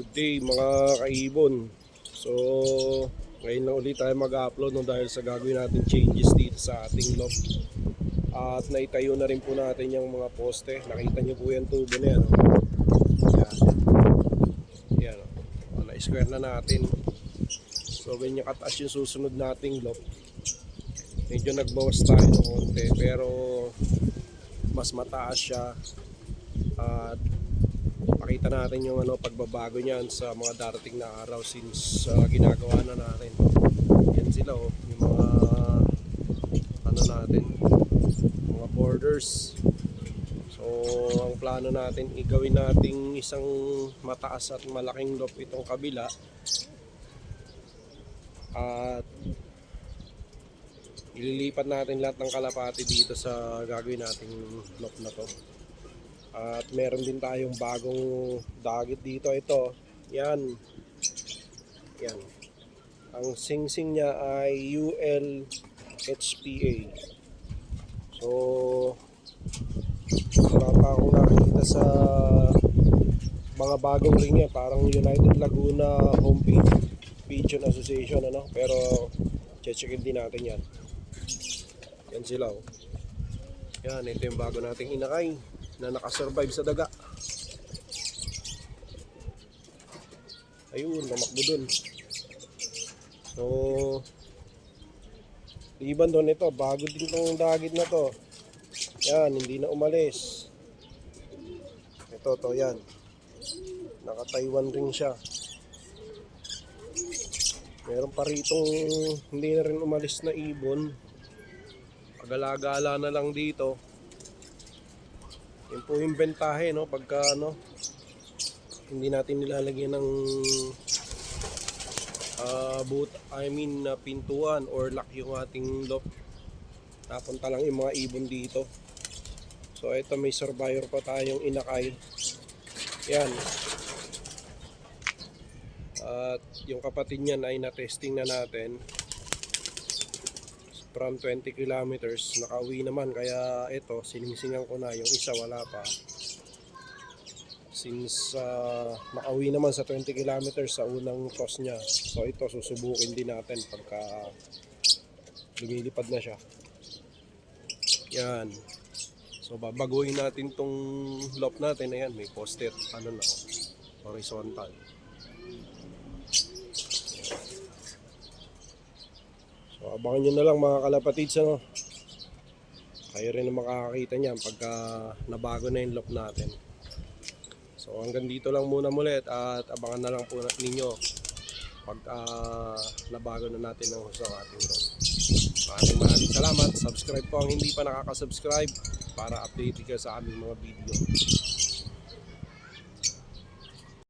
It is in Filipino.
Good day mga kaibon. So, ngayon lang ulit tayo mag-upload no, dahil sa gagawin natin changes dito sa ating loft. At naitayo na rin po natin yung mga poste. Nakita niyo po yung tubo na yan. Yan. Yan. Na-square na natin. So, ganyan kataas yung susunod nating loft. Medyo nagbawas tayo ng konti pero mas mataas siya at pakita natin yung ano pagbabago niyan sa mga darating na araw since uh, ginagawa na natin. Yan sila oh, yung mga ano natin, mga borders. So, ang plano natin, igawin nating isang mataas at malaking loft itong kabila. At ililipat natin lahat ng kalapati dito sa gagawin nating loft na to. At meron din tayong bagong dagit dito. Ito, yan. Yan. Ang sing-sing niya ay UL HPA. So, wala pa akong nakikita sa mga bagong ring niya. Parang United Laguna Home Page Pigeon Association. Ano? Pero, checkin din natin yan. Yan sila. Oh. Yan, ito yung bago nating inakay na nakasurvive sa daga. Ayun, namakbo dun. So, liban doon ito, bago din tong dagit na to. Yan, hindi na umalis. Ito, to, yan. Naka-Taiwan ring siya. Meron pa ritong hindi na rin umalis na ibon. Pagala-gala na lang dito. Yun po yung bentahe, no? Pagka, ano, hindi natin nilalagyan ng ah boot, I mean, na pintuan or lock yung ating lock. Napunta lang yung mga ibon dito. So, ito may survivor pa tayong inakay. Yan. At yung kapatid niyan ay na-testing na natin from 20 kilometers nakauwi naman. Kaya ito siningsingan ko na. Yung isa wala pa. Since uh, nakauwi naman sa 20 kilometers sa unang toss niya. So ito susubukin din natin pagka lumilipad na siya. Yan. So babaguhin natin tong loft natin. Ayan may poster ano na oh, horizontal So abangan nyo na lang mga kalapatids ano. Kayo rin ang makakakita niyan pagka nabago na yung lock natin. So hanggang dito lang muna mulit at abangan na lang po ninyo pagka nabago na natin ang husto ang ating lock. Maraming maraming salamat. Subscribe po ang hindi pa nakaka-subscribe para updated ka sa aming mga video.